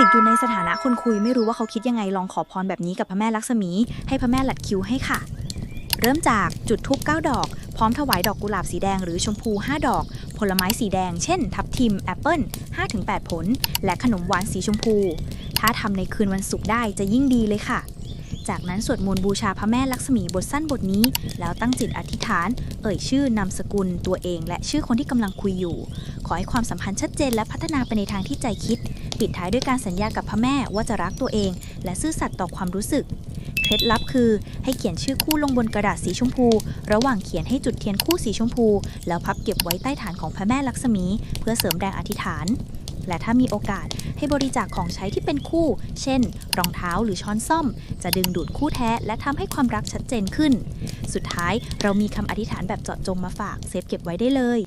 ติดอยู่ในสถานะคนคุยไม่รู้ว่าเขาคิดยังไงลองขอพรแบบนี้กับพระแม่ลักษมี ให้พระแม่หลัดคิวให้ค่ะ เริ่มจากจุดทูบเก้าดอก พร้อมถวายดอกกุหลาบสีแดงหรือชมพู 5 ดอก ผลไม้สีแดง เช่น ทับทิม แอปเปิล5-8 ผล และขนมหวานสีชมพู ถ้าทำในคืนวันศุกร์ได้จะยิ่งดีเลยค่ะ จากนั้นสวดมนต์บูชาพระแม่ลักษมีบทสั้นบทนี้ แล้วตั้งจิตอธิษฐาน เอ่ยชื่อนามสกุลตัวเอง และชื่อคนที่กำลังคุยอยู่ ขอให้ความสัมพันธ์ชัดเจนและพัฒนาไปในทางที่ใจคิด ปิดท้ายด้วยการสัญญากับพระแม่ว่าจะรักตัวเอง และซื่อสัตย์ต่อความรู้สึกเคล็ดลับคือ ให้เขียนชื่อคู่ลงบนกระดาษสีชมพู ระหว่างเขียนให้จุดเทียนคู่สีชมพู แล้วพับเก็บไว้ใต้ฐานของพระแม่ลักษมี เพื่อเสริมแรงอธิษฐาน และถ้ามีโอกาสให้บริจาคของใช้ที่เป็นคู่ เช่น รองเท้าหรือช้อนซ่อม จะดึงดูดคู่แท้ และทำให้ความรักชัดเจนขึ้น สุดท้ายเรามีคำอธิษฐานแบบเจาะจงมาฝากเซฟเก็บไว้ได้เลย